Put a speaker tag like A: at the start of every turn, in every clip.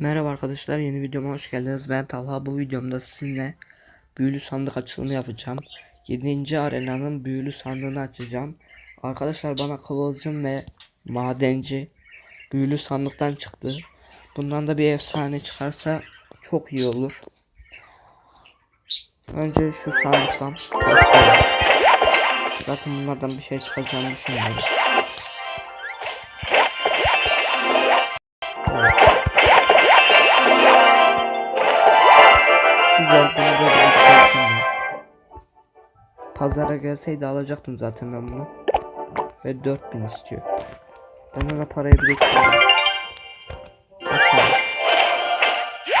A: Merhaba arkadaşlar yeni videoma hoş geldiniz. Ben Talha bu videomda sizinle büyülü sandık açılımı yapacağım. 7. arenanın büyülü sandığını açacağım. Arkadaşlar bana kıvılcım ve madenci büyülü sandıktan çıktı. Bundan da bir efsane çıkarsa çok iyi olur. Önce şu sandıktan başlayalım. Zaten bunlardan bir şey çıkacağını düşünüyorum. Pazara gelseydi alacaktım zaten ben bunu. Ve 4000 istiyor. Ben ona parayı biriktiriyorum. Bakalım.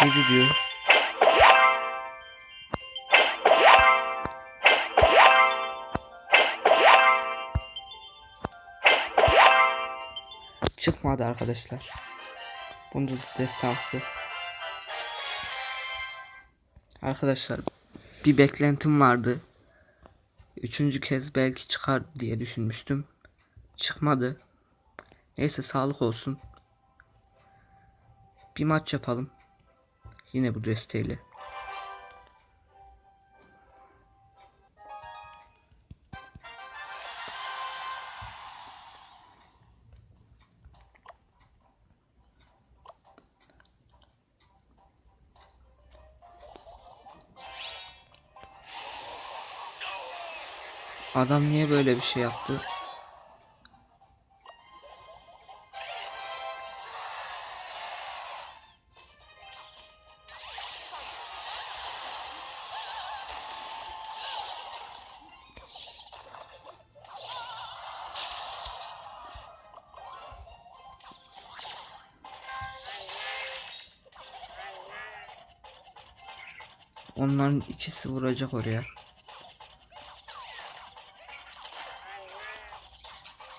A: Ne gidiyor? Çıkmadı arkadaşlar. Bunda destansı. Arkadaşlar bir beklentim vardı. Üçüncü kez belki çıkar diye düşünmüştüm. Çıkmadı. Neyse sağlık olsun. Bir maç yapalım. Yine bu desteğiyle. Adam niye böyle bir şey yaptı? Onların ikisi vuracak oraya.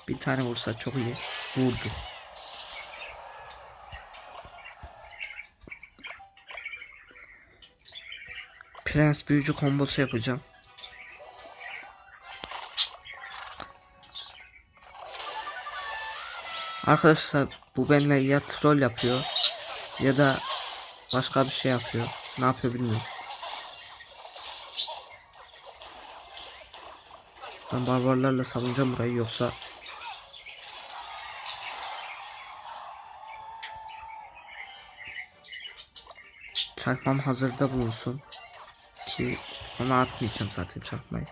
A: Bir tane vursa çok iyi. Vurdu. Prens büyücü kombosu yapacağım. Arkadaşlar bu benimle ya troll yapıyor ya da başka bir şey yapıyor. Ne yapıyor bilmiyorum. Ben barbarlarla savunacağım burayı yoksa Çarpmam hazırda bulunsun. Ki ona atmayacağım zaten çarpmayı.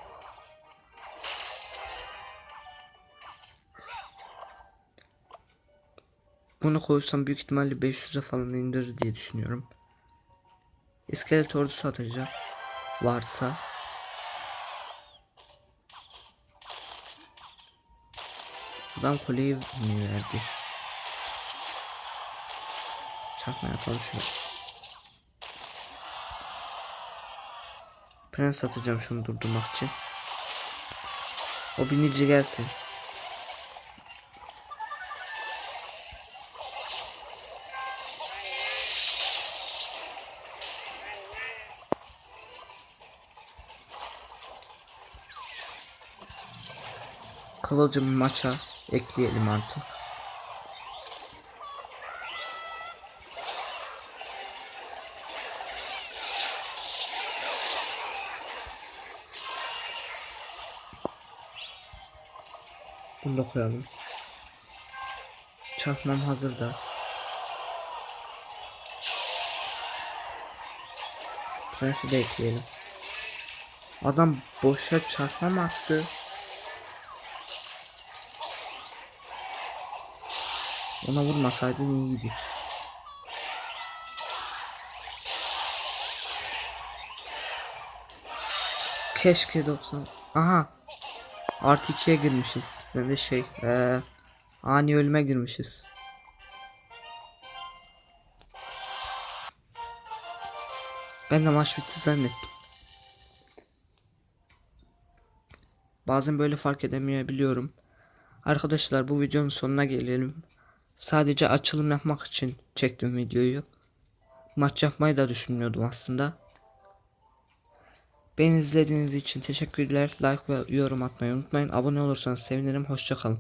A: Bunu koysam büyük ihtimalle 500'e falan indirir diye düşünüyorum. İskelet ordusu atacağım. Varsa. Adam kuleyi mi verdi? Çarpmaya çalışıyor. Prens atacağım şunu durdurmak için. O binici gelsin. Kıvılcım maça ekleyelim artık. Bunu da koyalım. Çakmam hazırda. Prensi de ekleyelim. Adam boşa çakma mı attı? Ona vurmasaydın iyiydi. Keşke 90. Aha. Artı 2'ye girmişiz. Ben şey ee, ani ölüme girmişiz. Ben de maç bitti zannettim. Bazen böyle fark edemeyebiliyorum. Arkadaşlar bu videonun sonuna gelelim. Sadece açılım yapmak için çektim videoyu. Maç yapmayı da düşünmüyordum aslında. Beni izlediğiniz için teşekkürler. Like ve yorum atmayı unutmayın. Abone olursanız sevinirim. Hoşçakalın.